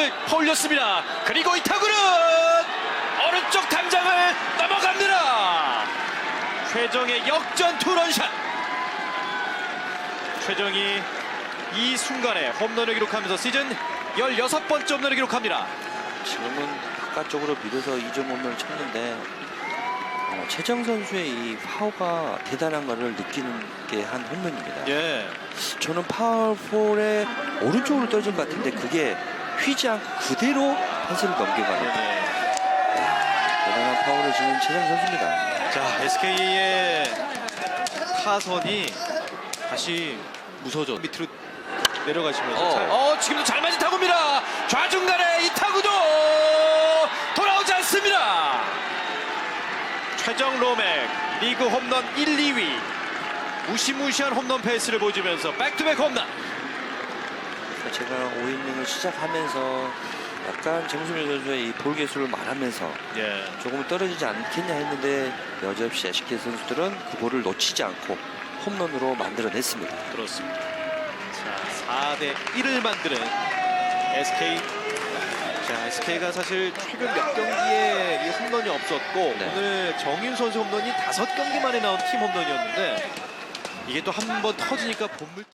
타구를 퍼올렸습니다. 그리고 이 타구는 오른쪽 담장을 넘어갑니다. 최정의 역전 투런샷. 최정이 이 순간에 홈런을 기록하면서 시즌 16번째 홈런을 기록합니다. 지금은 바깥쪽으로 밀어서 2점 홈런을 쳤는데 어, 최정 선수의 이 파워가 대단한 것을 느끼는 게 한 홈런입니다. 예. 저는 파워폴에 오른쪽으로 떨어진 것 같은데 그게 휘지 않고 그대로 펜스를 넘겨가는 네. 대단한 파워를 지닌 최정 선수입니다. 자, SK의 타선이 다시 무서져 밑으로 내려가시면서 어. 잘- 어, 지금도 잘 맞은 타구입니다. 좌중간에 이 타구도 돌아오지 않습니다. 최정 로맥 리그 홈런 1, 2위 무시무시한 홈런 페이스를 보여주면서 백투백 홈런. 제가 5이닝을 시작하면서 약간 정수민 선수의 이 볼 개수를 말하면서 예. 조금 떨어지지 않겠냐 했는데 여지없이 SK 선수들은 그 볼을 놓치지 않고 홈런으로 만들어냈습니다. 그렇습니다. 자, 4대 1을 만드는 SK. 자, SK가 사실 최근 몇 경기에 이 홈런이 없었고 네. 오늘 정윤 선수 홈런이 다섯 경기 만에 나온 팀 홈런이었는데 이게 또 한 번 터지니까 본물